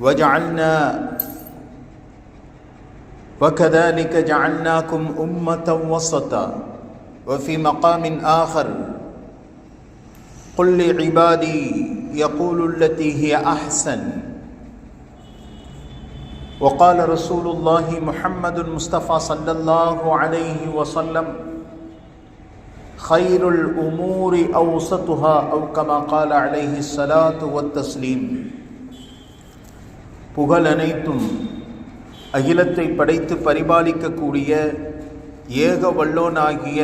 وجعلنا وكذلك جعلناكم أمة وسطا وفي مقام آخر. قل لعبادي يقول التي هي أحسن. وقال رسول الله محمد المصطفى صلى الله عليه وسلم خير الأمور أوسطها أو كما قال عليه الصلاة والتسليم. புகழ் அனைத்தும் அகிலத்தை படைத்து பரிபாலிக்கக்கூடிய ஏக வல்லோனாகிய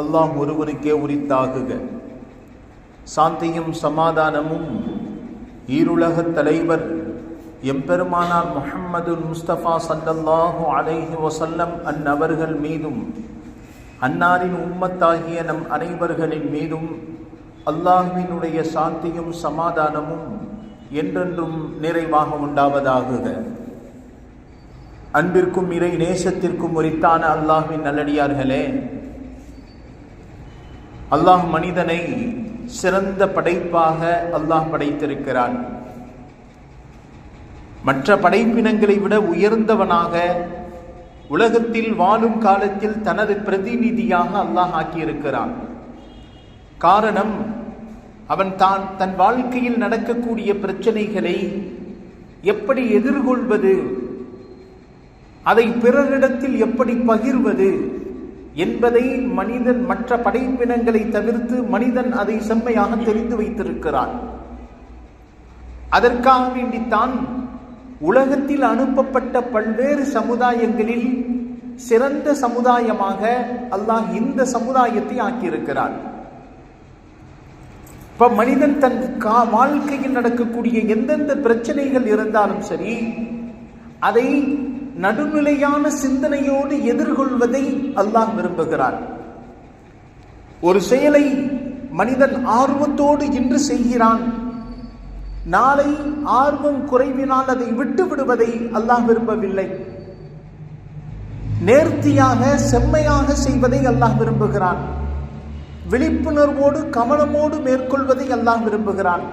அல்லாஹ் ஒருவனுக்கே உரித்தாகுக. சாந்தியும் சமாதானமும் ஈருலகத் தலைவர் எம்பெருமானார் முஹம்மது முஸ்தபா சல்லல்லாஹு அலைஹி வசல்லம் அந்நபர்கள் மீதும் அன்னாரின் உம்மத்தாகிய நம் அனைவர்களின் மீதும் அல்லாஹுவினுடைய சாந்தியும் சமாதானமும் என்றென்றும் நிறைவாக உண்டாவதாகுக அன்பிற்கும் இறை நேசத்திற்கும் உரித்தான அல்லாஹின் நல்லடியார்களே அல்லாஹ் மனிதனை சிறந்த படைப்பாக அல்லாஹ் படைத்திருக்கிறான். மற்ற படைப்பினங்களை விட உயர்ந்தவனாக உலகத்தில் வாழும் காலத்தில் தனது பிரதிநிதியாக அல்லாஹ் ஆக்கியிருக்கிறான். காரணம் அவன் தான் தன் வாழ்க்கையில் நடக்கக்கூடிய பிரச்சனைகளை எப்படி எதிர்கொள்வது அதை பிறரிடத்தில் எப்படி பகிர்வது என்பதை மனிதன் மற்ற படைப்பினங்களை தவிர்த்து மனிதன் அதை செம்மையாக தெரிந்து வைத்திருக்கிறான். அதற்காக வேண்டித்தான் உலகத்தில் அனுப்பப்பட்ட பல்வேறு சமுதாயங்களில் சிறந்த சமுதாயமாக அல்லாஹ் இந்த சமுதாயத்தை ஆக்கியிருக்கிறான். இப்ப மனிதன் தன் கா வாழ்க்கையில் நடக்கக்கூடிய எந்தெந்த பிரச்சனைகள் இருந்தாலும் சரி அதை நடுநிலையான சிந்தனையோடு எதிர்கொள்வதை அல்லாஹ் விரும்புகிறான். ஒரு செயலை மனிதன் ஆர்வத்தோடு இன்று செய்கிறான். நாளை ஆர்வம் குறைவினால் அதை விட்டு விடுவதை அல்லாஹ் விரும்பவில்லை. நேர்த்தியாக செம்மையாக செய்வதை அல்லாஹ் விரும்புகிறான். விழிப்புணர்வோடு கவனமோடு மேற்கொள்வதை அல்லாஹ் விரும்புகிறான்.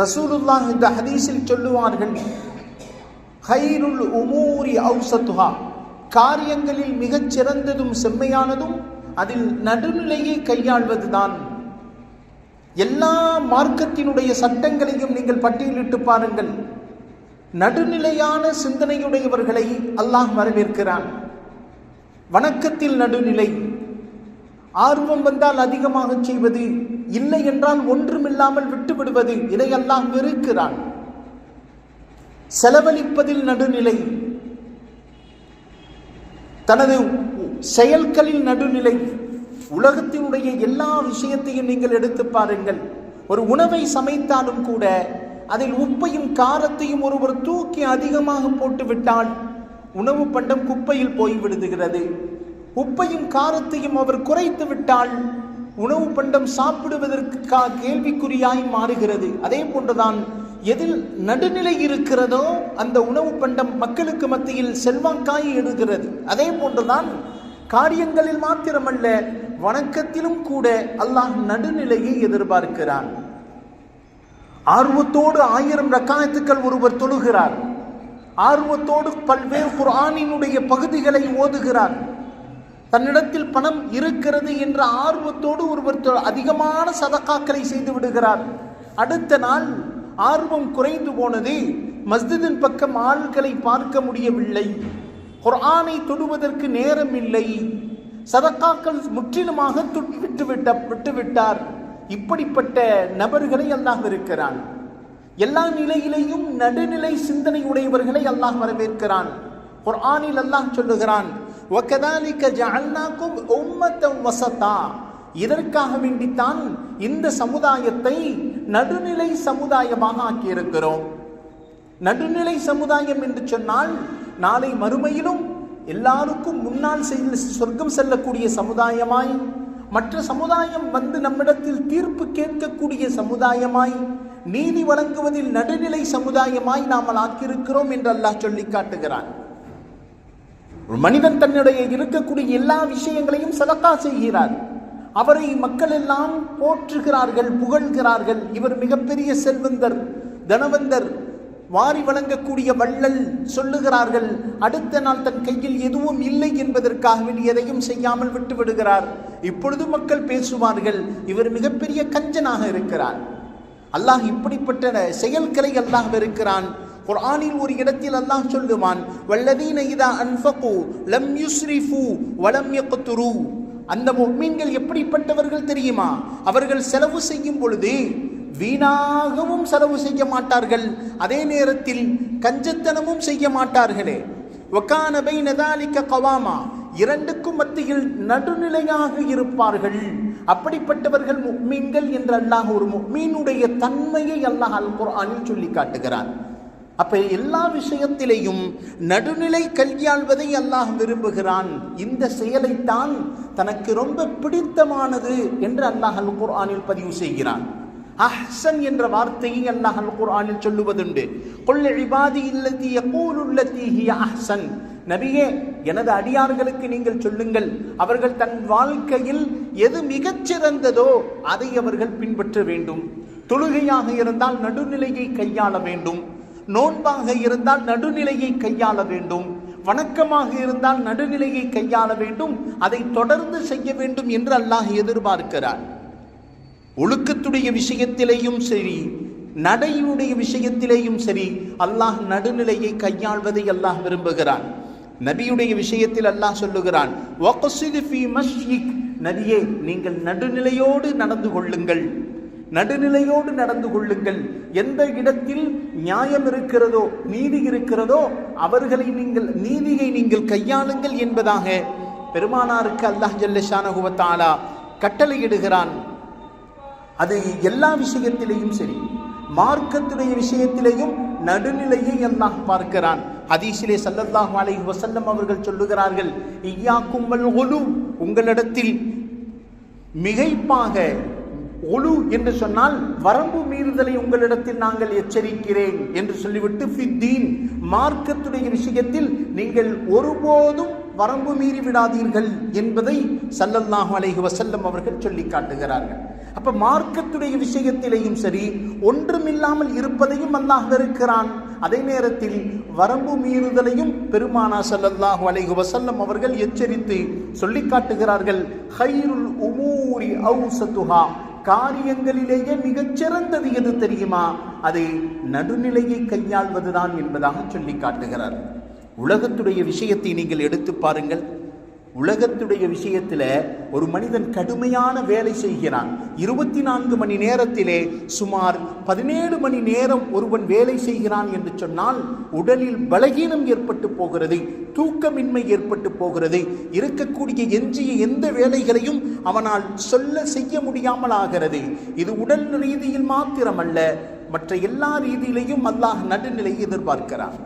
ரசூலுல்லாஹ் இந்த ஹதீஸில் சொல்லுவார்கள் ஹைருல் உமூரி ஔசத்துஹா காரியங்களில் மிகச் சிறந்ததும் செம்மையானதும் அதில் நடுநிலையை கையாள்வதுதான். எல்லா மார்க்கத்தினுடைய சட்டங்களையும் நீங்கள் பட்டியலிட்டு பாருங்கள். நடுநிலையான சிந்தனையுடையவர்களை அல்லாஹ் வரவேற்கிறான். வணக்கத்தில் நடுநிலை ஆர்வம் வந்தால் அதிகமாக செய்வது இல்லை என்றால் ஒன்றுமில்லாமல் விட்டுவிடுவது இதையெல்லாம் வெறுக்கிறான். செலவழிப்பதில் நடுநிலை. தனது செயல்களில் நடுநிலை. உலகத்தினுடைய எல்லா விஷயத்தையும் நீங்கள் எடுத்து பாருங்கள். ஒரு உணவை சமைத்தாலும் கூட அதில் உப்பையும் காரத்தையும் ஒருவர் தூக்கி அதிகமாக போட்டுவிட்டால் உணவு பண்டம் குப்பையில் போய் விடுகிறது. உப்பையும் காரத்தையும் அவர் குறைத்து விட்டால் உணவு பண்டம் சாப்பிடுவதற்கு கா கேள்விக்குறியாய் மாறுகிறது. அதே போன்றுதான் எதில் நடுநிலை இருக்கிறதோ அந்த உணவு பண்டம் மக்களுக்கு மத்தியில் செல்வாக்காய் எடுகிறது அதே போன்றுதான் காரியங்களில் மாத்திரமல்ல வணக்கத்திலும் கூட அல்லாஹ் நடுநிலையை எதிர்பார்க்கிறான். ஆர்வத்தோடு ஆயிரம் ரக்காயத்துக்கள் ஒருவர் தொழுகிறார். ஆர்வத்தோடு பல்வேறு குரானினுடைய பகுதிகளை ஓதுகிறார். தன்னிடத்தில் பணம் இருக்கிறது என்ற ஆர்வத்தோடு ஒருவர் அதிகமான சதக்காக்களை செய்து விடுகிறார். அடுத்த நாள் ஆர்வம் குறைந்து போனது மஸ்ஜிதின் பக்கம் ஆள்களை பார்க்க முடியவில்லை. குர்ஆனை தொடுவதற்கு நேரம் இல்லை. சதக்காக்கள் முற்றிலுமாக விட்டு விட்டுவிட்டார் இப்படிப்பட்ட நபர்களை அல்லாஹ் இருக்கிறான் எல்லா நிலையிலேயும் நடுநிலை சிந்தனை உடையவர்களை அல்லாஹ் வரவேற்கிறான். குர்ஆனில் அல்லாஹ் சொல்லுகிறான் ஒக்கதாலிக்க ஜால்னாக்கும் உம்மத்தம் வசத்தா இதற்காக வேண்டித்தான் இந்த சமுதாயத்தை நடுநிலை சமுதாயமாக ஆக்கியிருக்கிறோம். நடுநிலை சமுதாயம் என்று சொன்னால் நாளை மறுமையிலும் எல்லாருக்கும் முன்னால் சொர்க்கம் செல்லக்கூடிய சமுதாயமாய் மற்ற சமுதாயம் வந்து நம்மிடத்தில் தீர்ப்பு கேட்கக்கூடிய சமுதாயமாய் நீதி வழங்குவதில் நடுநிலை சமுதாயமாய் நாம் ஆக்கியிருக்கிறோம் என்று அல்லாஹ் சொல்லி காட்டுகிறான். ஒரு மனிதன் தன்னுடைய இருக்கக்கூடிய எல்லா விஷயங்களையும் சதக்கா செய்கிறார். அவரை மக்கள் எல்லாம் போற்றுகிறார்கள் புகழ்கிறார்கள். இவர் மிகப்பெரிய செல்வந்தர் தனவந்தர் வாரி வழங்கக்கூடிய வள்ளல் சொல்லுகிறார்கள். அடுத்த நாள் தன் கையில் எதுவும் இல்லை என்பதற்காக எதையும் செய்யாமல் விட்டு விடுகிறார். இப்பொழுது மக்கள் பேசுவார்கள் இவர் மிகப்பெரிய கஞ்சனாக இருக்கிறார். அல்லாஹ் இப்படிப்பட்ட செயல்களை அல்லாஹ் இருக்கிறான் குர்ஆனில் ஒரு இடத்தில் அல்லாஹ் சொல்லுவான் வல்லதீன இதா அன்ஃபகு லம் யுஸ்ரிஃபு வலம் யக்துரு. அந்த முஃமின்கள் எப்படிப்பட்டவர்கள் தெரியுமா? அவர்கள் செலவு செய்யும் பொழுது வீணாகவும் செலவு செய்ய மாட்டார்கள். அதே நேரத்தில் கஞ்சத்தனமும் செய்ய மாட்டார்களே. வக்கான பைன கவாமா. இரண்டுக்கும் மத்தியில் நடுநிலையாக இருப்பார்கள். அப்படிப்பட்டவர்கள் முக்மீன்கள் என்று அல்லாஹ் ஒரு முக்மீனுடைய தன்மையை அல்லாஹ் அல் குர்ஆனில் சொல்லி காட்டுகிறான். அப்ப எல்லா விஷயத்திலையும் நடுநிலை கையாள்வதை அல்லாஹ் விரும்புகிறான். இந்த செயலைத்தான் தனக்கு ரொம்ப பிடித்தமானது என்று அல்லாஹ் அல் குர்ஆனில் பதிவு செய்கிறான். அஹ்சன் என்ற வார்த்தையை அல்லாஹ் அல் குர்ஆனில் சொல்லுவதுண்டு. கொள்ள இபாதி இல்லதி யகூலுல்லதி ஹிய அஹ்சன். நபியே எனது அடியார்களுக்கு நீங்கள் சொல்லுங்கள் அவர்கள் தன் வாழ்க்கையில் எது மிகச்சிறந்ததோ அதை அவர்கள் பின்பற்ற வேண்டும். தொழுகையாக இருந்தால் நடுநிலையை கையாள வேண்டும். நோன்பாக இருந்தால் நடுநிலையை கையாள வேண்டும். வணக்கமாக இருந்தால் நடுநிலையை கையாள வேண்டும். அதை தொடர்ந்து செய்ய வேண்டும் என்று அல்லாஹ் எதிர்பார்க்கிறார் ஒழுக்கத்துடைய விஷயத்திலேயும் சரி நடையுடைய விஷயத்திலேயும் சரி அல்லாஹ் நடுநிலையை கையாள்வதை அல்லாஹ் விரும்புகிறான். நபியுடைய விஷயத்தில் அல்லாஹ் சொல்லுகிறான் "வக்ஸிது ஃபீ நபியே நீங்கள் நடுநிலையோடு நடந்து கொள்ளுங்கள். நடுநிலையோடு நடந்து கொள்ளுங்கள். எந்த இடத்தில் நியாயம் இருக்கிறதோ நீதி இருக்கிறதோ அவர்களை நீங்கள் நீதியை நீங்கள் கையாளுங்கள் என்பதாக பெருமானாருக்கு அல்லாஹ் ஜல்லஷானகுவத்தாலா கட்டளையிடுகிறான். அது எல்லா விஷயத்திலேயும் சரி. மார்க்கத்துடைய விஷயத்திலேயும் நடுநிலையை அல்லாஹ் பார்க்கிறான். ஹதீஸிலே சல்லல்லாஹ் அலைஹி வசல்லம் அவர்கள் சொல்லுகிறார்கள் ஐயா கும்பல் குலு உங்களிடத்தில் மிகைப்பாக ஒழு என்று சொன்னால் வரம்பு மீறுதலை உங்களிடத்தில் நாங்கள் எச்சரிக்கிறேன் என்று சொல்லிவிட்டு ஃபித்தீன் மார்க்கத்துடைய விஷயத்தில் நீங்கள் ஒருபோதும் வரம்பு மீறி விடாதீர்கள் என்பதை சல்லல்லாஹு அலைஹி வசல்லம் அவர்கள் சொல்லி காட்டுகிறார்கள். அப்ப மார்க்கத்துடைய விஷயத்திலேயும் சரி ஒன்றுமில்லாமல் இருப்பதையும் அல்லாஹ் இருக்கிறான் அதே நேரத்தில் வரம்பு மீறுதலையும் பெருமானா சல்லல்லாஹு அலைஹி வசல்லம் அவர்கள் எச்சரித்து சொல்லி காட்டுகிறார்கள் ஹைருல் உமூரி அவுசத்துஹா காரியங்களிலேயே மிகச்சிறந்தது எது தெரியுமா? அதை நடுநிலையை கையாள்வதுதான் என்பதாக சொல்லி காட்டுகிறார். உலகத்துடைய விஷயத்தை நீங்கள் எடுத்து பாருங்கள். உலகத்துடைய விஷயத்தில் ஒரு மனிதன் கடுமையான வேலை செய்கிறான். இருபத்தி நான்கு மணி நேரத்திலே சுமார் பதினேழு மணி நேரம் ஒருவன் வேலை செய்கிறான் என்று சொன்னால் உடலில் பலகீனம் ஏற்பட்டு போகிறது தூக்கமின்மை ஏற்பட்டு போகிறது. இருக்கக்கூடிய எஞ்சிய எந்த வேலைகளையும் அவனால் சொல்ல செய்ய முடியாமல் ஆகிறது. இது உடல் ரீதியில் மாத்திரமல்ல மற்ற எல்லா ரீதியிலையும் அல்லாஹ் நடுநிலையை எதிர்பார்க்கிறான்.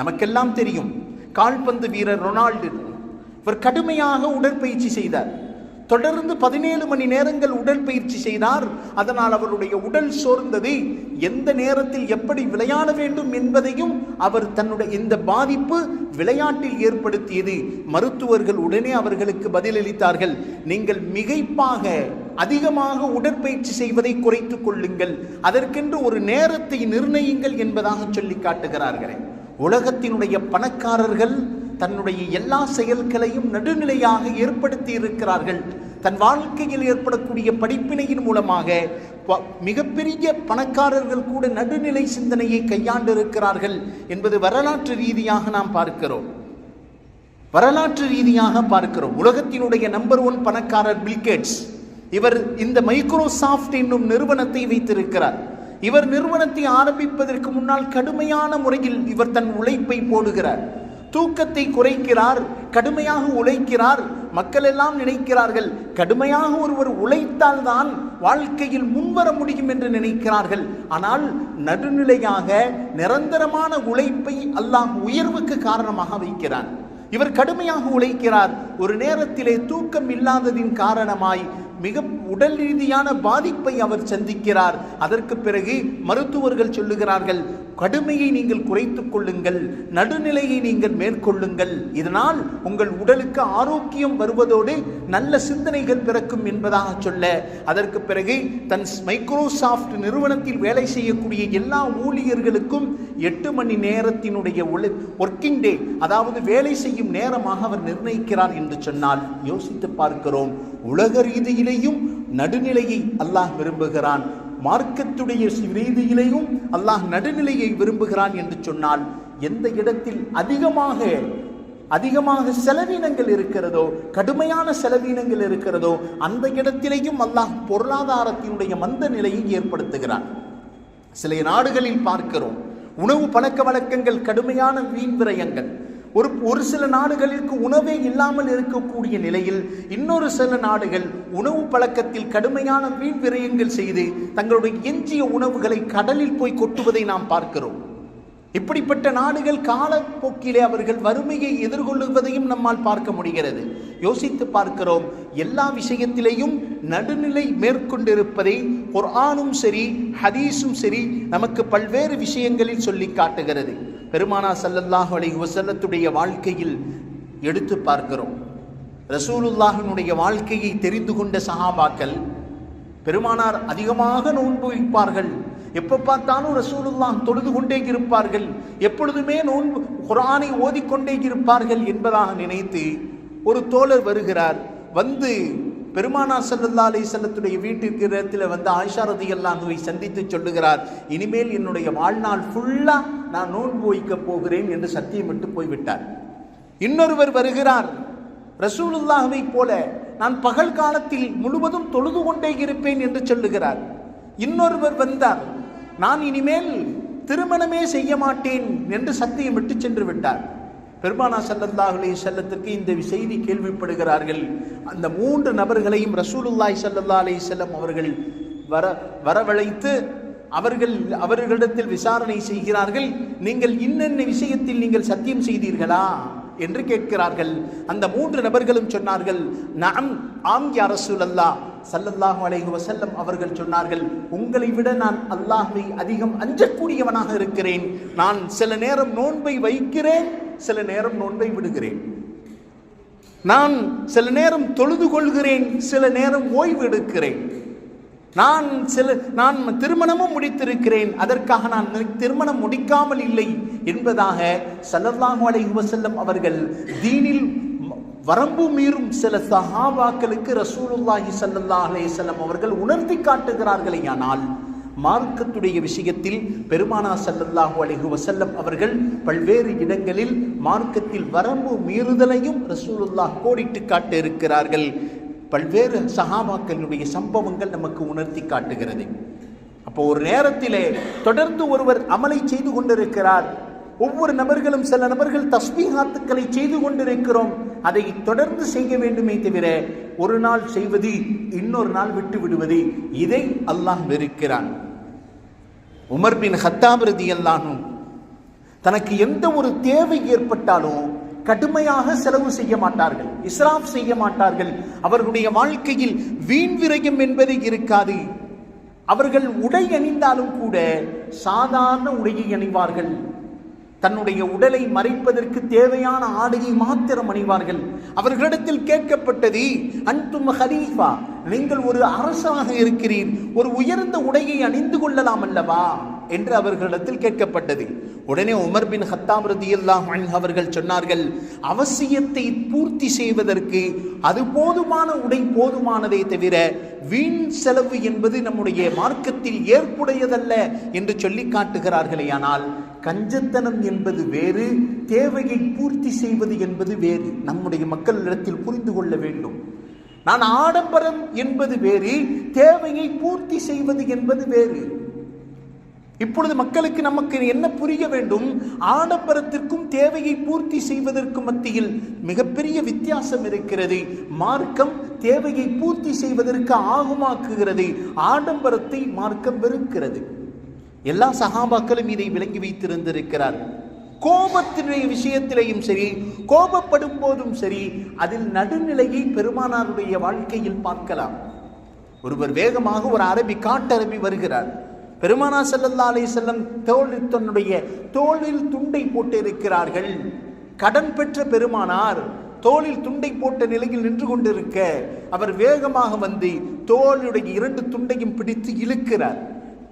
நமக்கெல்லாம் தெரியும் கால்பந்து வீரர் ரொனால்டு இவர் கடுமையாக உடற்பயிற்சி செய்தார். தொடர்ந்து பதினேழு மணி நேரங்கள் உடற்பயிற்சி செய்தார். அதனால் அவருடைய உடல் சோர்ந்தது. எந்த நேரத்தில் எப்படி விளையாட வேண்டும் என்பதையும் அவர் தன்னுடைய இந்த பாதிப்பு விளையாட்டில் ஏற்படுத்தியது. மருத்துவர்கள் உடனே அவர்களுக்கு பதிலளித்தார்கள். நீங்கள் மிகைப்பாக அதிகமாக உடற்பயிற்சி செய்வதை குறைத்துக் கொள்ளுங்கள். அதற்கென்று ஒரு நேரத்தை நிர்ணயிங்கள் என்பதாக சொல்லி காட்டுகிறார்களே. உலகத்தினுடைய பணக்காரர்கள் தன்னுடைய எல்லா செயல்களையும் நடுநிலையாக ஏற்படுத்தி இருக்கிறார்கள். தன் வாழ்க்கையில் ஏற்படக்கூடிய படிப்பினையின் மூலமாக மிகப்பெரிய பணக்காரர்கள் கூட நடுநிலை சிந்தனையை கையாண்டு இருக்கிறார்கள் என்பது வரலாற்று ரீதியாக நாம் பார்க்கிறோம். வரலாற்று ரீதியாக பார்க்கிறோம். உலகத்தினுடைய நம்பர் ஒன் பணக்காரர் பில்கேட்ஸ் இவர் இந்த மைக்ரோசாஃப்ட் என்னும் நிறுவனத்தை வைத்திருக்கிறார். இவர் நிறுவனத்தை ஆரம்பிப்பதற்கு முன்னால் கடுமையான முறையில் இவர் தன் உழைப்பை போடுகிறார். தூக்கத்தை குறைக்கிறார் கடுமையாக உழைக்கிறார் மக்கள் எல்லாம் நினைக்கிறார்கள் கடுமையாக ஒருவர் உழைத்தால்தான் வாழ்க்கையில் முன்வர முடியும் என்று நினைக்கிறார்கள். ஆனால் நடுநிலையாக நிரந்தரமான உழைப்பை அல்லாஹ் உயர்வுக்கு காரணமாக வைக்கிறான். இவர் கடுமையாக உழைக்கிறார். ஒரு நேரத்திலே தூக்கம் இல்லாததின் காரணமாய் மிக உடல் ரீதியான பாதிப்பை அவர் சந்திக்கிறார். அதற்கு பிறகு மருத்துவர்கள் சொல்லுகிறார்கள் கடுமையை நீங்கள் குறைத்துக் கொள்ளுங்கள் நடுநிலையை நீங்கள் மேற்கொள்ளுங்கள். இதனால் உங்கள் உடலுக்கு ஆரோக்கியம் வருவதோடு நல்ல சிந்தனைகள் பிறக்கும் என்பதாக சொல்ல அதற்கு பிறகு தன் மைக்ரோசாஃப்ட் நிறுவனத்தில் வேலை செய்யக்கூடிய எல்லா ஊழியர்களுக்கும் எட்டு மணி நேரத்தினுடைய ஒர்க்கிங் டே அதாவது வேலை செய்யும் நேரமாக அவர் நிர்ணயிக்கிறார் என்று சொன்னால் யோசித்து பார்க்கிறோம். உலக ரீதியிலேயும் நடுநிலையை அல்லாஹ் விரும்புகிறான். மார்க்கத்துடைய ரீதியிலேயும் அல்லாஹ் நடுநிலையை விரும்புகிறான் என்று சொன்னால் எந்த இடத்தில் அதிகமாக அதிகமாக செலவீனங்கள் இருக்கிறதோ கடுமையான செலவீனங்கள் இருக்கிறதோ அந்த இடத்திலேயும் அல்லாஹ் பொருளாதாரத்தினுடைய மந்த நிலையை ஏற்படுத்துகிறான். சில நாடுகளில் பார்க்கிறோம் உணவு பழக்க வழக்கங்கள் கடுமையான வீண் விரயங்கள். ஒரு ஒரு சில நாடுகளிற்கு உணவே இல்லாமல் இருக்கக்கூடிய நிலையில் இன்னொரு சில நாடுகள் உணவு பழக்கத்தில் கடுமையான வீண் விரயங்கள் செய்து தங்களுடைய எஞ்சிய உணவுகளை கடலில் போய் கொட்டுவதை நாம் பார்க்கிறோம். இப்படிப்பட்ட நாடுகள் காலப்போக்கிலே அவர்கள் வறுமையை எதிர்கொள்ளுவதையும் நம்மால் பார்க்க முடிகிறது. யோசித்து பார்க்கிறோம் எல்லா விஷயத்திலேயும் நடுநிலை மேற்கொண்டிருப்பதை குர்ஆனும் சரி ஹதீஸும் சரி நமக்கு பல்வேறு விஷயங்களில் சொல்லி காட்டுகிறது. பெருமானா சல்லல்லாஹு அலைஹி வசல்லத்துடைய வாழ்க்கையில் எடுத்து பார்க்கிறோம். ரசூலுல்லாஹினுடைய வாழ்க்கையை தெரிந்து கொண்ட சஹாபாக்கள் பெருமானார் அதிகமாக நோன்பு வைப்பார்கள். எப்போ பார்த்தாலும் ரசூலுல்லாஹ் தொழுது கொண்டே இருப்பார்கள். எப்பொழுதுமே நோன்பு குரானை ஓதிக்கொண்டே இருப்பார்கள் என்பதாக நினைத்து ஒரு தோழர் வருகிறார். வந்து பெருமானா சல்லல்லா அலி செல்லத்துடைய வீட்டிற்கு இடத்துல வந்து ஆயிஷா ரதி அல்லாஹுவை சந்தித்து சொல்லுகிறார் இனிமேல் என்னுடைய வாழ்நாள் ஃபுல்லாக நான் நோன்பு வைக்கப் போகிறேன் என்று சத்தியமிட்டு போய்விட்டார். இன்னொருவர் வருகிறார் ரசூலுல்லாஹுவை போல நான் பகல் காலத்தில் முழுவதும் தொழுது கொண்டே இருப்பேன் என்று சொல்லுகிறார். இன்னொருவர் வந்தார் நான் இனிமேல் திருமணமே செய்ய மாட்டேன் என்று சத்தியமிட்டு சென்று விட்டார். பெருமானா சல்லல்லாஹ் செல்லத்திற்கு இந்த செய்தி கேள்விப்படுகிறார்கள். அந்த மூன்று நபர்களையும் ரசூலுல்லாய் சல்லல்லா அலைஹி செல்லம் அவர்கள் வர வரவழைத்து அவர்கள் அவர்களிடத்தில் விசாரணை செய்கிறார்கள். நீங்கள் இன்னென்ன விஷயத்தில் நீங்கள் சத்தியம் செய்தீர்களா என்று கேட்கிறார்கள். அந்த மூன்று நபர்களும் சொன்னார்கள் நாம் ஆம் யா ரசூலல்லா சல்லல்லாஹு அலைஹி அவர்கள் சொன்னார்கள் உங்களை விட நான் அல்லாஹை அதிகம் அஞ்சக்கூடியவனாக இருக்கிறேன். நான் சில நேரம் நோன்பை வைக்கிறேன் சில நேரம் நோன்பை விடுகிறேன். நான் சில நேரம் தொழுது கொள்கிறேன் சில நேரம் ஓய்வு எடுக்கிறேன். நான் சில நான் திருமணமும் முடித்திருக்கிறேன் அதற்காக நான் திருமணம் முடிக்காமல் இல்லை என்பதாக சல்லல்லாஹு அலைஹி வஸல்லம் அவர்கள் தீனில் வரம்பு மீறும் சில சஹாபாக்களுக்கு ரசூலுல்லாஹி ஸல்லல்லாஹு அலைஹி அவர்கள் உணர்த்தி காட்டுகிறார்களே ஆனால் மார்க்கத்துடைய விஷயத்தில் பெருமானா சல்லல்லாஹு அலைஹி வசல்லம் அவர்கள் பல்வேறு இடங்களில் மார்க்கத்தில் வரம்பு மீறுதலையும் ரசூலுல்லாஹ் கோடிட்டு காட்ட இருக்கிறார்கள் பல்வேறு சகாபாக்களுடைய சம்பவங்கள் நமக்கு உணர்த்தி காட்டுகிறது. அப்போ ஒரு நேரத்திலே தொடர்ந்து ஒருவர் அமலை செய்து கொண்டிருக்கிறார். ஒவ்வொரு நபர்களும் சில நபர்கள் தஸ்மீகாத்துக்களை செய்து கொண்டிருக்கிறோம். அதை தொடர்ந்து செய்ய வேண்டுமே தவிர ஒரு நாள் செய்வது இன்னொரு நாள் விட்டு விடுவது இதை அல்லாஹ் வெறுக்கிறான். உமர் பின் ஹத்தாப் ரதி தனக்கு எந்த ஒரு தேவை ஏற்பட்டாலும் கடுமையாக செலவு செய்ய மாட்டார்கள் இஸ்ராப் செய்ய மாட்டார்கள். அவர்களுடைய வாழ்க்கையில் வீண் விரயம் என்பது இருக்காது. அவர்கள் உடை அணிந்தாலும் கூட சாதாரண உடையை அணிவார்கள். தன்னுடைய உடலை மறைப்பதற்கு தேவையான ஆடையை மாத்திரம் அணிவார்கள். அவர்களிடத்தில் கேட்கப்பட்டது அன்தும் ஹரீஃபா நீங்கள் ஒரு அரசாக இருக்கிறீர். ஒரு உயர்ந்த உடையை அணிந்து கொள்ளலாம் அல்லவா? என்று அவர்களிடத்தில் கேட்கப்பட்டது. உடனே உமர் பின் ஹத்தாம் ரதியல்லாஹ் அவர்கள் சொன்னார்கள் அவசியத்தை பூர்த்தி செய்வதற்கு அது போதுமான உடை போதுமானதை தவிர வீண் செலவு என்பது நம்முடைய மார்க்கத்தில் ஏற்புடையதல்ல என்று சொல்லி காட்டுகிறார்களே ஆனால் கஞ்சத்தனம் என்பது வேறு தேவையை பூர்த்தி செய்வது என்பது வேறு. நம்முடைய மக்களிடத்தில் புரிந்து கொள்ள வேண்டும். நான் ஆடம்பரம் என்பது வேறு தேவையை பூர்த்தி செய்வது என்பது வேறு. இப்பொழுது மக்களுக்கு நமக்கு என்ன புரிய வேண்டும்? ஆடம்பரத்திற்கும் தேவையை பூர்த்தி செய்வதற்கும் மத்தியில் மிகப்பெரிய வித்தியாசம் இருக்கிறது. மார்க்கம் தேவையை பூர்த்தி செய்வதற்கு ஆகுமாக்குகிறது. ஆடம்பரத்தை மார்க்கம் வெறுக்கிறது. எல்லா சகாபாக்களும் இதை விளங்கி வைத்திருந்திருக்கிறார்கள் கோபத்தினுடைய விஷயத்திலேயும் சரி கோபப்படும் போதும் சரி அதில் நடுநிலையை பெருமானாருடைய வாழ்க்கையில் பார்க்கலாம். ஒருவர் வேகமாக ஒரு அரபி காட்டரபி வருகிறார். பெருமானா செல்லல்லா அலை செல்லம் தோளில் தன்னுடைய தோளில் துண்டை போட்டிருக்கிறார்கள். கடன் பெற்ற பெருமானார் தோளில் துண்டை போட்ட நிலையில் நின்று கொண்டிருக்க அவர் வேகமாக வந்து தோளுடைய இரண்டு துண்டையும் பிடித்து இழுக்கிறார்.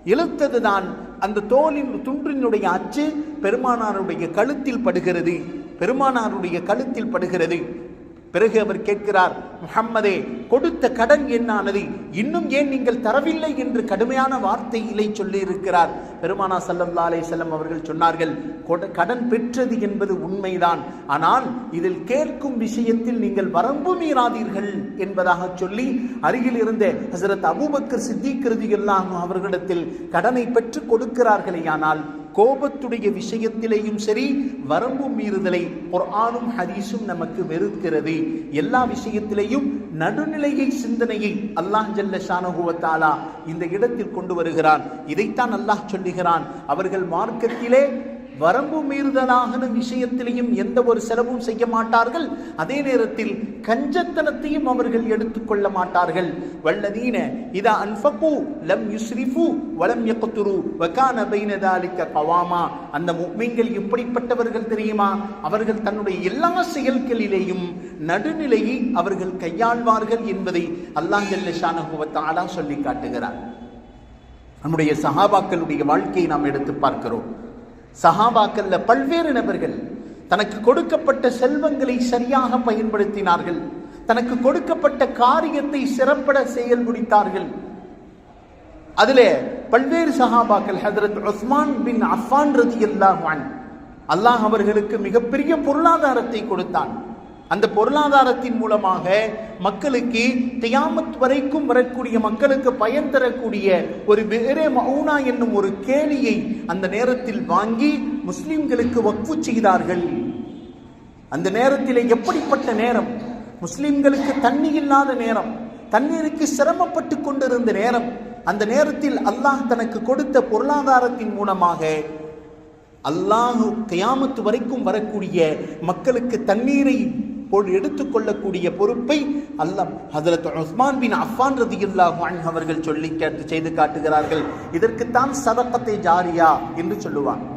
இழுத்ததுதான் அந்த தோலின் துன்றினுடைய அச்சு பெருமானாருடைய கழுத்தில் படுகிறது. பெருமானாருடைய கழுத்தில் படுகிறது. பிறகு அவர் கேட்கிறார் முகம்மதே கொடுத்த கடன் என்னானது? இன்னும் ஏன் நீங்கள் தரவில்லை? என்று கடுமையான வார்த்தையிலே சொல்லி இருக்கிறார் பெருமானா சல்லல்லா செல்லம் அவர்கள் சொன்னார்கள் "கொட- கடன் பெற்றது என்பது உண்மைதான். ஆனால் இதில் கேட்கும் விஷயத்தில் நீங்கள் வரம்பு மீறாதீர்கள் என்பதாக சொல்லி அருகில் இருந்த ஹசரத் அபூபக்கர் சித்திக் எல்லாம் அவர்களிடத்தில் கடனை பெற்று கொடுக்கிறார்களேயானால் கோபத்துடைய விஷயத்திலேயும் சரி வரம்பு மீறுதலை குர்ஆனும் ஹதீஸும் நமக்கு வெறுக்கிறது. எல்லா விஷயத்திலேயும் நடுநிலையை சிந்தனையை அல்லாஹ் ஜல்ல ஷானகுவத்தாலா இந்த இடத்தில் கொண்டு வருகிறான். இதைத்தான் அல்லாஹ் சொல்லுகிறான். அவர்கள் மார்க்கத்திலே வரம்பு மீறுதலாகின விஷயத்திலையும் எந்த ஒரு செலவும் செய்ய மாட்டார்கள். அதே நேரத்தில் கஞ்சத்தனத்தையும் அவர்கள் எடுத்துக்கொள்ள மாட்டார்கள். வல்லதீன இதா அன்ஃபகு லம் யுஸ்ரிஃபு வலம் யக்துரு வகான பைனதாலிக்க கவாமா. அந்த முஃமின்கள் எப்படிப்பட்டவர்கள் தெரியுமா? அவர்கள் தன்னுடைய எல்லா செயல்களிலேயும் நடுநிலையை அவர்கள் கையாள்வார்கள் என்பதை அல்லாஹ் ஷானகுவத்தாலா சொல்லி காட்டுகிறார். நம்முடைய சஹாபாக்களுடைய வாழ்க்கையை நாம் எடுத்து பார்க்கிறோம். சஹாபாக்கல்ல பல்வேறு நபர்கள் தனக்கு கொடுக்கப்பட்ட செல்வங்களை சரியாக பயன்படுத்தினார்கள். தனக்கு கொடுக்கப்பட்ட காரியத்தை சிறப்பட செயல் முடித்தார்கள். அதிலே பல்வேறு சஹாபாக்கள் ஹதரத் உஸ்மான் பின் அஃபான் ரதி அல்லாஹ் அல்லாஹ் அவர்களுக்கு மிகப்பெரிய பொருளாதாரத்தை கொடுத்தான். அந்த பொருளாதாரத்தின் மூலமாக மக்களுக்கு தியாமத் வரைக்கும் வரக்கூடிய மக்களுக்கு பயன் தரக்கூடிய ஒரு வேறே மௌனா என்னும் ஒரு கேலியை அந்த நேரத்தில் வாங்கி முஸ்லிம்களுக்கு வக்ஃபு செய்தார்கள். அந்த நேரத்தில் எப்படிப்பட்ட நேரம்? முஸ்லிம்களுக்கு தண்ணி இல்லாத நேரம் தண்ணீருக்கு சிரமப்பட்டு கொண்டிருந்த நேரம். அந்த நேரத்தில் அல்லாஹ் தனக்கு கொடுத்த பொருளாதாரத்தின் மூலமாக அல்லாஹு கயாமத்து வரைக்கும் வரக்கூடிய மக்களுக்கு தண்ணீரை எடுத்துக்கொள்ளக்கூடிய பொறுப்பை அல்லாஹ் ஹதரத் உஸ்மான் பின் அஃபான் ரதி அன்ஹு அவர்கள் சொல்லி கேட்டு செய்து காட்டுகிறார்கள். இதற்குத்தான் சதப்பத்தை ஜாரியா என்று சொல்லுவான்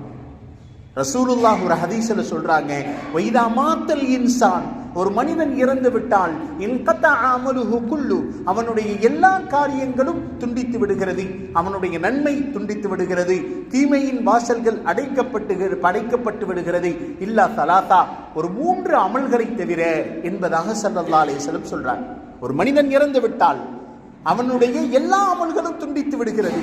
ரசூலுல்லாஹ் ஒரு ஹதீஸ்ல சொல்றாங்க வைதா மாத்தல் இன்சான் ஒரு மனிதன் இறந்து விட்டால் இன்கத்த அமலுஹு குல்லு அவனுடைய எல்லா காரியங்களும் துண்டித்து விடுகிறது அவனுடைய நன்மை துண்டித்து விடுகிறது தீமையின் வாசல்கள் அடைக்கப்பட்டு படைக்கப்பட்டு விடுகிறது இல்லா சலாத்தா ஒரு மூன்று அமல்களை தவிர என்பதாக சல்லல்லா அலைஹி வஸல்லம் ஒரு மனிதன் இறந்து விட்டால் அவனுடைய எல்லா அமல்களும் துண்டித்து விடுகிறது.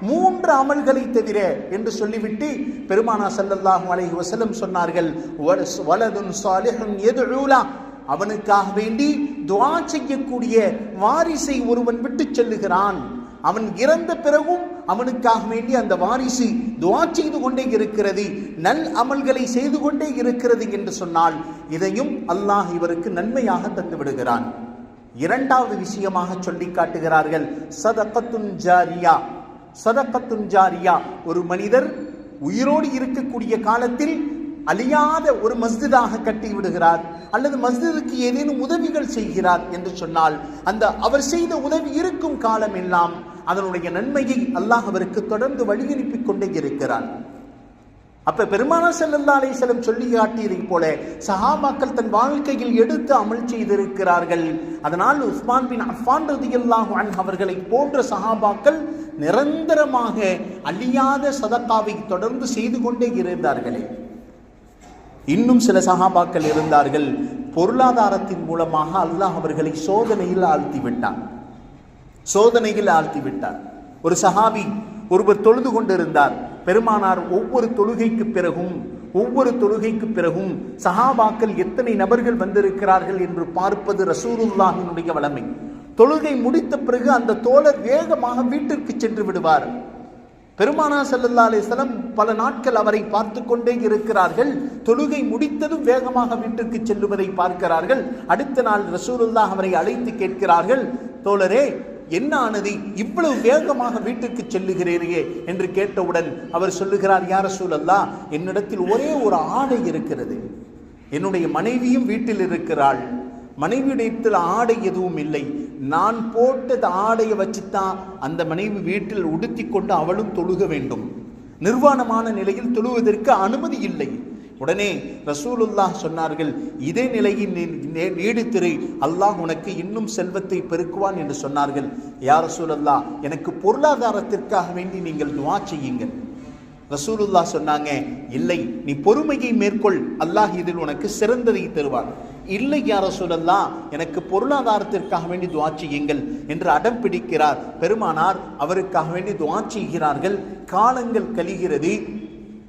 மூன்று அமல்களை தவிர என்று சொல்லிவிட்டு பெருமானா ஸல்லல்லாஹு அலைஹி வசலம் சொன்னார்கள் "வலஸ்- வலதுன் சாலிஹுன் யதுஊலா. அவனுக்காக வேண்டி துவா செய்யக்கூடிய வாரிசை ஒருவன் விட்டு செல்லுகிறான். அவன் இறந்த பிறகும் அவனுக்காக வேண்டி அந்த வாரிசு துவா செய்து கொண்டே இருக்கிறது நல் அமல்களை செய்து கொண்டே இருக்கிறது என்று சொன்னால் இதையும் அல்லாஹ் இவருக்கு நன்மையாக தந்து விடுகிறான். இரண்டாவது விஷயமாக சொல்லி காட்டுகிறார்கள் சதகத்துன் ஜாரியா. சதக்கத்துன் ஜாரியா. ஒரு மனிதர் உயிரோடு இருக்கக்கூடிய காலத்தில் அழியாத ஒரு மஸ்ஜிதாக கட்டி விடுகிறார் அல்லது மஸ்ஜிதுக்கு ஏதேனும் உதவிகள் செய்கிறார் என்று சொன்னால் அந்த அவர் செய்த உதவி இருக்கும் காலம் எல்லாம் அதனுடைய நன்மையை அல்லாஹ் அவருக்கு தொடர்ந்து வழியனுப்பிக் கொண்டே இருக்கிறார் அப்ப பெருமான செல்லந்தா அலைஹி வஸல்லம் சொல்லி காட்டியதைப் போல சஹாபாக்கள் தன் வாழ்க்கையில் எடுத்து அமல் செய்திருக்கிறார்கள். அதனால் உஸ்மான் பின் அஃபான் ரதியல்லாஹு அன் அவர்களை போன்ற சஹாபாக்கள் நிரந்தரமாக அழியாத சதக்காவை தொடர்ந்து செய்து கொண்டே இருந்தார்களே. இன்னும் சில சஹாபாக்கள் இருந்தார்கள். பொருளாதாரத்தின் மூலமாக அல்லாஹ் அவர்களை சோதனையில் ஆழ்த்தி விட்டான் சோதனையில் ஆழ்த்தி விட்டார் ஒரு சஹாபி ஒருவர் தொழுது கொண்டிருந்தார். பெருமானார் ஒவ்வொரு தொழுகைக்கு பிறகும் ஒவ்வொரு தொழுகைக்கு பிறகும் சஹாபாக்கள் எத்தனை நபர்கள் வந்திருக்கிறார்கள் என்று பார்ப்பது ரசூலுல்லாஹினுடைய வளமை தொழுகை முடித்த பிறகு அந்த தோழர் வேகமாக வீட்டிற்கு சென்று விடுவார். பெருமானா ஸல்லல்லாஹு அலிஸ்லம் பல நாட்கள் அவரை பார்த்து கொண்டே இருக்கிறார்கள். தொழுகை முடித்ததும் வேகமாக வீட்டிற்கு செல்லுவதை பார்க்கிறார்கள். அடுத்த நாள் ரசூலுல்லாஹ் அவரை அழைத்து கேட்கிறார்கள் தோழரே என்ன ஆனது இவ்வளவு வேகமாக வீட்டுக்கு செல்லுகிறீரே என்று கேட்டவுடன் அவர் சொல்லுகிறார் யார சூழல்லா என்னிடத்தில் ஒரே ஒரு ஆடை இருக்கிறது. என்னுடைய மனைவியும் வீட்டில் இருக்கிறாள். மனைவியிடத்தில் ஆடை எதுவும் இல்லை. நான் போட்டது ஆடையை வச்சுத்தான் அந்த மனைவி வீட்டில் உடுத்தி கொண்டு அவளும் தொழுக வேண்டும். நிர்வாணமான நிலையில் தொழுவதற்கு அனுமதி இல்லை. உடனே ரசூலுல்லாஹ் சொன்னார்கள் இதே நிலையில் நீடித்திரு அல்லாஹ் உனக்கு இன்னும் செல்வத்தை பெருக்குவான் என்று சொன்னார்கள். யார் ரசூலல்லா எனக்கு பொருளாதாரத்திற்காக வேண்டி நீங்கள் துவா செய்யுங்கள். ரசூலுல்லா சொன்னாங்க இல்லை நீ பொறுமையை மேற்கொள் அல்லாஹ் இதில் உனக்கு சிறந்ததை தருவான். இல்லை யார் ரசூலல்லாஹ் எனக்கு பொருளாதாரத்திற்காக வேண்டி துவா செய்யுங்கள் என்று அடம் பிடிக்கிறார். பெருமானார் அவருக்காக வேண்டி துவா செய்கிறார்கள். காலங்கள் கழிகிறது.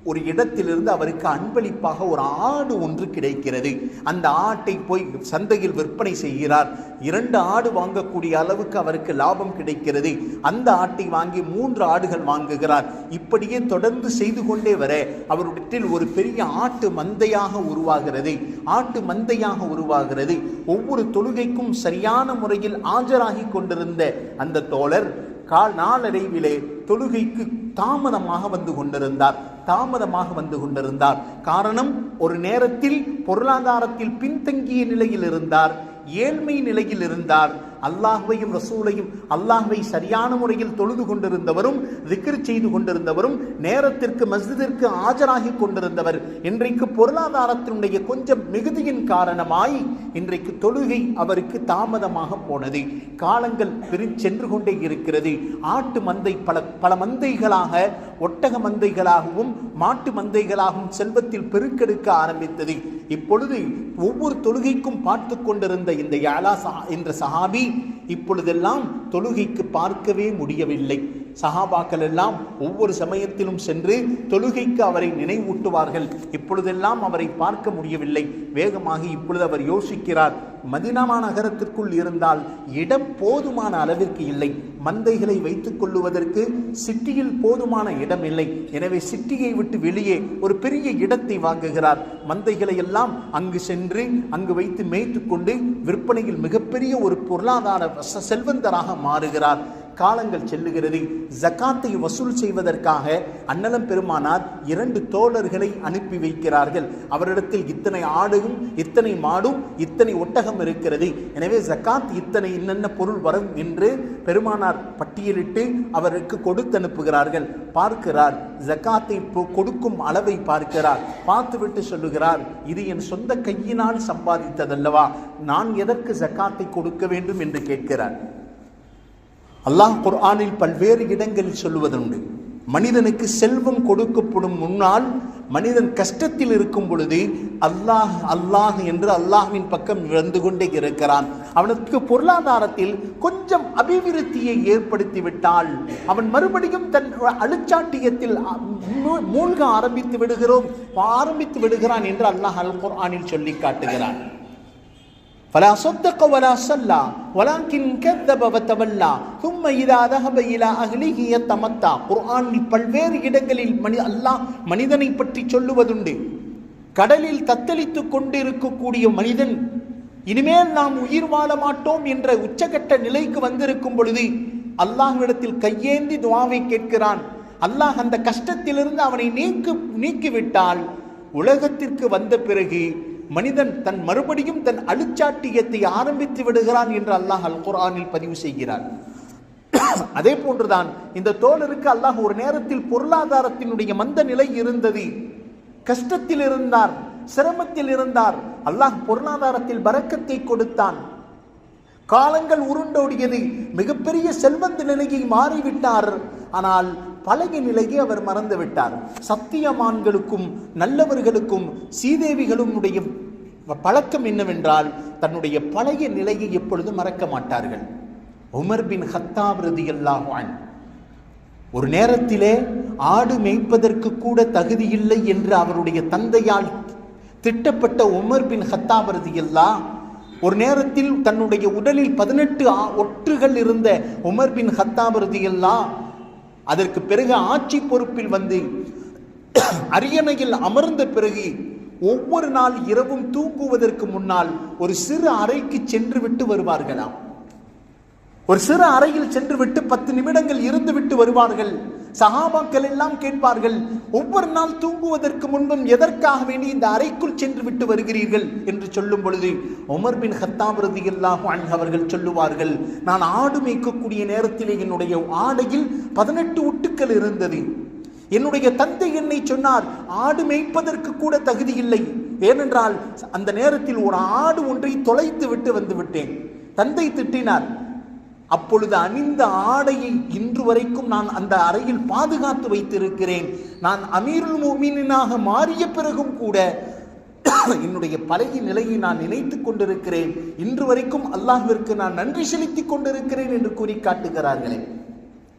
ஒரு இடத்திலிருந்து அவருக்கு அன்பளிப்பாக ஒரு ஆடு ஒன்று கிடைக்கிறது. அந்த ஆட்டை போய் சந்தையில் விற்பனை செய்கிறார். இரண்டு ஆடு வாங்கக்கூடிய அளவுக்கு அவருக்கு லாபம் கிடைக்கிறது. அந்த ஆட்டை வாங்கி மூன்று ஆடுகள் வாங்குகிறார். இப்படியே தொடர்ந்து செய்து கொண்டே வர அவருடத்தில் ஒரு பெரிய ஆட்டு மந்தையாக உருவாகிறது. ஆட்டு மந்தையாக உருவாகிறது. ஒவ்வொரு தொழுகைக்கும் சரியான முறையில் ஆஜராகி கொண்டிருந்த அந்த தோழர் கால் நாளடைவிலே தொழுகைக்கு தாமதமாக வந்து கொண்டிருந்தார். தாமதமாக வந்து கொண்டிருந்தார். காரணம் ஒரு நேரத்தில் பொருளாதாரத்தில் பின்தங்கிய நிலையில் இருந்தார் ஏழ்மை நிலையில் இருந்தார். அல்லாஹ்வையும் ரசூலையும் அல்லாஹ்வை சரியான முறையில் தொழுது கொண்டிருந்தவரும் திக்ரு செய்து கொண்டிருந்தவரும் நேரத்திற்கு மஸ்ஜிதிற்கு ஆஜராகி கொண்டிருந்தவர். இன்றைக்கு பொருளாதாரத்தினுடைய கொஞ்சம் மிகுதியின் காரணமாய் இன்றைக்கு தொழுகை அவருக்கு தாமதமாக போனது. காலங்கள் பிரி சென்று கொண்டே இருக்கிறது. ஆட்டு மந்தை பல பல மந்தைகளாக ஒட்டக மந்தைகளாகவும் மாட்டு மந்தைகளாகவும் செல்வத்தில் பெருக்கெடுக்க ஆரம்பித்தது. இப்பொழுது ஒவ்வொரு தொழுகைக்கும் பார்த்து கொண்டிருந்த இந்த யாலா சஹா என்ற சஹாபி இப்பொழுதெல்லாம் தொழுகைக்கு பார்க்கவே முடியவில்லை. சஹாபாக்கள் எல்லாம் ஒவ்வொரு சமயத்திலும் சென்று தொழுகைக்கு அவரை நினைவூட்டுவார்கள். இப்பொழுதெல்லாம் அவரை பார்க்க முடியவில்லை. வேகமாக இப்பொழுது அவர் யோசிக்கிறார். மதினாமா நகரத்திற்குள் இருந்தால் இடம் போதுமான அளவிற்கு இல்லை. மந்தைகளை வைத்துக் கொள்ளுவதற்கு சிட்டியில் போதுமான இடம் இல்லை. எனவே சிட்டியை விட்டு வெளியே ஒரு பெரிய இடத்தை வாங்குகிறார். மந்தைகளை எல்லாம் அங்கு சென்று அங்கு வைத்து மேய்த்து கொண்டு விற்பனையில் மிகப்பெரிய ஒரு பொருளாதார வச- செல்வந்தராக மாறுகிறார். காலங்கள் செல்லுகிறது. ஜகாத்தை வசூல் செய்வதற்காக அன்னலம் பெருமானார் இரண்டு தோழர்களை அனுப்பி வைக்கிறார்கள். அவரிடத்தில் இத்தனை ஆடும் இத்தனை மாடும் இத்தனை ஒட்டகம் இருக்கிறது. எனவே ஜகாத் இத்தனை என்னென்ன பொருள் வரும் என்று பெருமானார் பட்டியலிட்டு அவருக்கு கொடுத்து அனுப்புகிறார்கள். பார்க்கிறார் ஜகாத்தை கொடுக்கும் அளவை பார்க்கிறார். பார்த்துவிட்டு சொல்லுகிறார் இது என் சொந்த கையினால் சம்பாதித்ததல்லவா? நான் எதற்கு ஜகாத்தை கொடுக்க வேண்டும் என்று கேட்கிறார். அல்லாஹ் குர்ஆனில் பல்வேறு இடங்களில் சொல்லுவதுண்டு. மனிதனுக்கு செல்வம் கொடுக்கப்படும் முன்னால் மனிதன் கஷ்டத்தில் இருக்கும் பொழுது அல்லாஹ் அல்லாஹ் என்று அல்லாஹ்வின் பக்கம் வந்து கொண்டே இருக்கிறான். அவனுக்கு பொருளாதாரத்தில் கொஞ்சம் அபிவிருத்தியை ஏற்படுத்தி விட்டால் அவன் மறுபடியும் தன் அழுச்சாட்டியத்தில் மூழ்க ஆரம்பித்து விடுகிறோம் ஆரம்பித்து விடுகிறான் என்று அல்லாஹ் அல் குர்ஆனில் சொல்லி காட்டுகிறான். فلا صدق ولا صلى ولكن كذب وتولى ثم إذا ذهب إلى أهله يتمتع குர்ஆனில் பல்வேறு இடங்களில் மனி அல்லாஹ் மனிதனை பற்றி சொல்லுவதுண்டு கடலில் தத்தளித்துக் கொண்டிருக்கக்கூடிய மனிதன் இனிமேல் நாம் உயிர் வாழ மாட்டோம் என்ற உச்சகட்ட நிலைக்கு வந்திருக்கும் பொழுது அல்லாஹ்விடத்தில் கையேந்தி துவாவை கேட்கிறான் அல்லாஹ் அந்த கஷ்டத்திலிருந்து அவனை நீக்கு நீக்கிவிட்டால் உலகத்திற்கு வந்த பிறகு மனிதன் தன் மறுபடியும் தன் அழுச்சாட்டியத்தை ஆரம்பித்து விடுகிறான் என்று அல்லாஹ் அல் குரானில் பதிவு செய்கிறார் அதே போன்றுதான் இந்த தோழருக்கு அல்லாஹ் ஒரு நேரத்தில் பொருளாதாரத்தினுடைய மந்த நிலை இருந்தது. கஷ்டத்தில் இருந்தார் சிரமத்தில் இருந்தார். அல்லாஹ் பொருளாதாரத்தில் பறக்கத்தை கொடுத்தான். காலங்கள் உருண்டோடியது மிகப்பெரிய செல்வந்த நிலையை மாறிவிட்டார். ஆனால் பழகிய நிலையை அவர் மறந்து விட்டார். சத்தியமான்களுக்கும் நல்லவர்களுக்கும் சீதேவிகளுடைய பழக்கம் என்னவென்றால் தன்னுடைய பழைய நிலையை எப்பொழுதும் மறக்க மாட்டார்கள். உமர் பின் ஹத்தாப் ரதியல்லாஹு ஒரு நேரத்திலே ஆடு மேய்ப்பதற்கு கூட தகுதியில்லை என்று அவருடைய தந்தையால் திட்டப்பட்ட உமர் பின் ஹத்தாப் ரதியல்லாஹ் ஒரு நேரத்தில் தன்னுடைய உடலில் பதினெட்டு ஒற்றுகள் இருந்த உமர் பின் ஹத்தாப் ரதியல்லாஹ் அதற்கு பிறகு ஆட்சி பொறுப்பில் வந்து அரியணையில் அமர்ந்த பிறகு ஒவ்வொரு நாள் இரவும் தூங்குவதற்கு முன்னால் ஒரு சிறு அறைக்கு சென்று விட்டு வருவார்களாம். ஒரு சிறு அறையில் சென்று விட்டு பத்து நிமிடங்கள் இருந்து விட்டு வருவார்கள். சகாபாக்கள் எல்லாம் கேட்பார்கள் ஒவ்வொரு நாள் தூங்குவதற்கு முன்பும் எதற்காக வேண்டி இந்த அறைக்குள் சென்று விட்டு வருகிறீர்கள்? என்று சொல்லும் பொழுது உமர் பின் ஹத்தாப் ரதியல்லாஹு அவர்கள் சொல்லுவார்கள் நான் ஆடு மேய்க்கக்கூடிய நேரத்திலே என்னுடைய ஆடையில் பதினெட்டு உட்டுக்கள் இருந்தது. என்னுடைய தந்தை என்னை சொன்னார் ஆடு மேய்ப்பதற்கு கூட தகுதி இல்லை. ஏனென்றால் அந்த நேரத்தில் ஒரு ஆடு ஒன்றை தொலைத்து விட்டு வந்து விட்டேன். தந்தை திட்டினார் அப்பொழுது அணிந்த ஆடையை இன்று வரைக்கும் நான் அந்த அறையில் பாதுகாத்து வைத்திருக்கிறேன். நான் அமீருல் மோமினாக மாறிய பிறகும் கூட என்னுடைய பழைய நிலையை நான் நினைத்துக் கொண்டிருக்கிறேன். இன்று வரைக்கும் அல்லாஹிற்கு நான் நன்றி செலுத்திக் கொண்டிருக்கிறேன் என்று கூறி காட்டுகிறார்களே.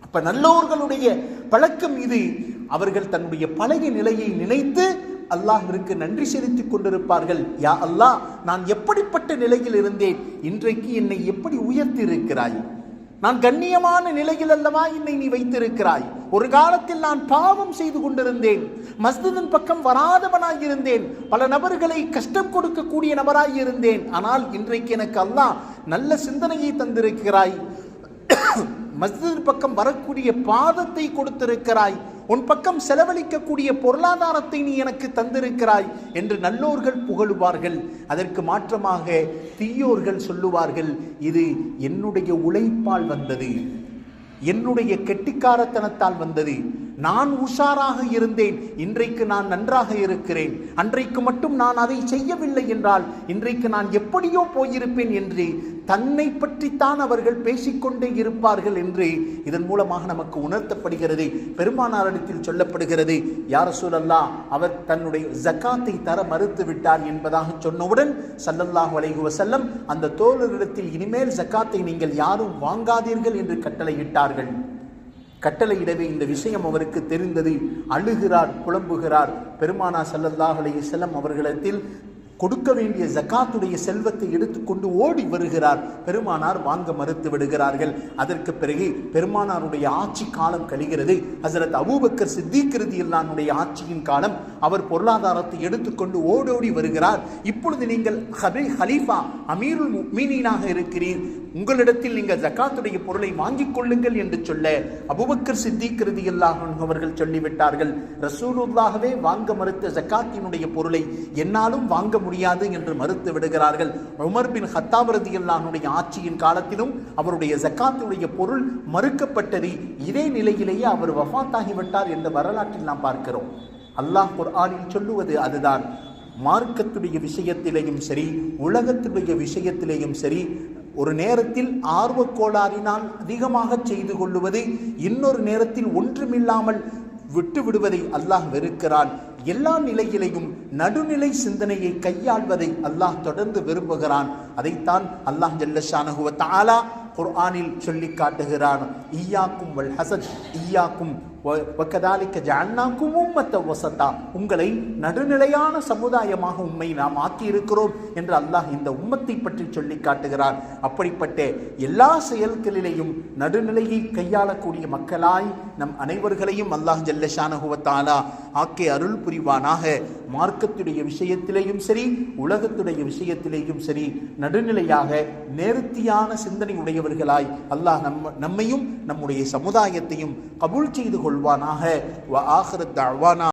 அப்ப நல்லோர்களுடைய பழக்கம் இது. அவர்கள் தன்னுடைய பழைய நிலையை நினைத்து அல்லாஹிற்கு நன்றி செலுத்திக் கொண்டிருப்பார்கள். யா அல்லாஹ் நான் எப்படிப்பட்ட நிலையில் இருந்தேன்? இன்றைக்கு என்னை எப்படி உயர்த்தி இருக்கிறாய்? நான் கண்ணியமான நிலையில் அல்லவா என்னை நீ வைத்திருக்கிறாய்? ஒரு காலத்தில் நான் பாவம் செய்து கொண்டிருந்தேன். மஸ்திதின் பக்கம் வராதவனாய் இருந்தேன் பல நபர்களை கஷ்டம் கொடுக்கக்கூடிய நபராய் இருந்தேன் ஆனால் இன்றைக்கு எனக்கு அல்லாஹ் நல்ல சிந்தனையை தந்திருக்கிறாய். மஸ்திதின் பக்கம் வரக்கூடிய பாதத்தை கொடுத்திருக்கிறாய். உன் பக்கம் செலவழிக்கக்கூடிய பொருளாதாரத்தை நீ எனக்கு தந்திருக்கிறாய் என்று நல்லோர்கள் புகழுவார்கள். அதற்கு மாற்றமாக தீயோர்கள் சொல்லுவார்கள் இது என்னுடைய உழைப்பால் வந்தது என்னுடைய கெட்டிக்காரத்தனத்தால் வந்தது. நான் உஷாராக இருந்தேன். இன்றைக்கு நான் நன்றாக இருக்கிறேன். அன்றைக்கு மட்டும் நான் அதை செய்யவில்லை என்றால் இன்றைக்கு நான் எப்படியோ போயிருப்பேன் என்று தன்னை பற்றித்தான் அவர்கள் பேசிக்கொண்டே இருப்பார்கள் என்று இதன் மூலமாக நமக்கு உணர்த்தப்படுகிறது. பெருமானாரிடத்தில் சொல்லப்படுகிறது யார் சூழல்லா அவர் தன்னுடைய ஜக்காத்தை தர மறுத்து விட்டார் என்பதாக சொன்னவுடன் சல்லல்லாஹ் வளைகுவ செல்லம் அந்த தோழரிடத்தில் இனிமேல் ஜக்காத்தை நீங்கள் யாரும் வாங்காதீர்கள் என்று கட்டளையிட்டார்கள். கட்டளையிடவே இந்த விஷயம் அவருக்கு தெரிந்தது. அழுகிறார் புலம்புகிறார். பெருமானா ஸல்லல்லாஹு செல்லம் அவர்களிடத்தில் கொடுக்க வேண்டிய ஜக்காத்துடைய செல்வத்தை எடுத்துக்கொண்டு ஓடி வருகிறார். பெருமானார் வாங்க மறுத்து விடுகிறார்கள். அதற்கு பிறகு பெருமானாருடைய ஆட்சி காலம் கழிகிறது. ஹசரத் அபூபக்கர் சித்திகிருதி ரதியல்லானுடைய ஆட்சியின் காலம் அவர் பொருளாதாரத்தை எடுத்துக்கொண்டு ஓடோடி வருகிறார். இப்பொழுது நீங்கள் ஹபே ஹலீஃபா அமீருல் மீனீனாக இருக்கிறீர். உங்களிடத்தில் நீங்கள் ஜக்காத்துடைய பொருளை வாங்கிக் கொள்ளுங்கள் என்று சொல்ல அபுபக்கர் சித்திகிருதி ரதியல்லாஹ் அவர்கள் சொல்லிவிட்டார்கள். ரசூலுல்லாகவே வாங்க மறுத்த ஜக்காத்தினுடைய பொருளை என்னாலும் வாங்க முடியும். முடியாது என்று மறுத்து விடுகிறார்கள். உமர் பின் ஹத்தாப் ரதியல்லாஹுடைய ஆட்சியின் காலத்திலும் அவருடைய ஜக்காத்துடைய பொருள் மறுக்கப்பட்டது. இதே நிலையிலேயே அவர் வஃத்தாகிவிட்டார் என்ற வரலாற்றில் நாம் பார்க்கிறோம். அல்லாஹ் குர்ஆனில் சொல்லுவது அதுதான். மார்க்கத்துடைய விஷயத்திலேயும் சரி உலகத்துடைய விஷயத்திலேயும் சரி ஒரு நேரத்தில் ஆர்வக்கோளாறினால் அதிகமாக செய்து கொள்ளுவது இன்னொரு நேரத்தில் ஒன்றுமில்லாமல் விட்டு விடுவதை அல்லாஹ் வெறுக்கிறான். எல்லா நிலையிலையும் நடுநிலை சிந்தனையை கையாள்வதை அல்லாஹ் தொடர்ந்து விரும்புகிறான். அதைத்தான் அல்லாஹ் ஜல்லஷானகுவ தாலா குர்ஆனில் சொல்லி காட்டுகிறான். ஈயாக்கும் வல் ஹசத் ஈயாக்கும் வக்கதாலிக்க ஜஅல்னாக்கும் உம்மத்த வசத்தா. உங்களை நடுநிலையான சமுதாயமாக உண்மை நாம் ஆக்கியிருக்கிறோம் என்று அல்லாஹ் இந்த உம்மத்தை பற்றி சொல்லி காட்டுகிறார். அப்படிப்பட்ட எல்லா செயல்களிலேயும் நடுநிலையை கையாளக்கூடிய மக்களாய் நம் அனைவர்களையும் அல்லாஹ் ஜல்லஷானகுவத்தாலா ஆக்கே அருள் புரிவானாக. மார்க்கத்துடைய விஷயத்திலேயும் சரி உலகத்துடைய விஷயத்திலேயும் சரி நடுநிலையாக நேர்த்தியான சிந்தனை உடையவர்களாய் அல்லாஹ் நம்ம நம்மையும் நம்முடைய சமுதாயத்தையும் கபூல் செய்து கொள் کھلوانا ہے وہ آخر دعوانا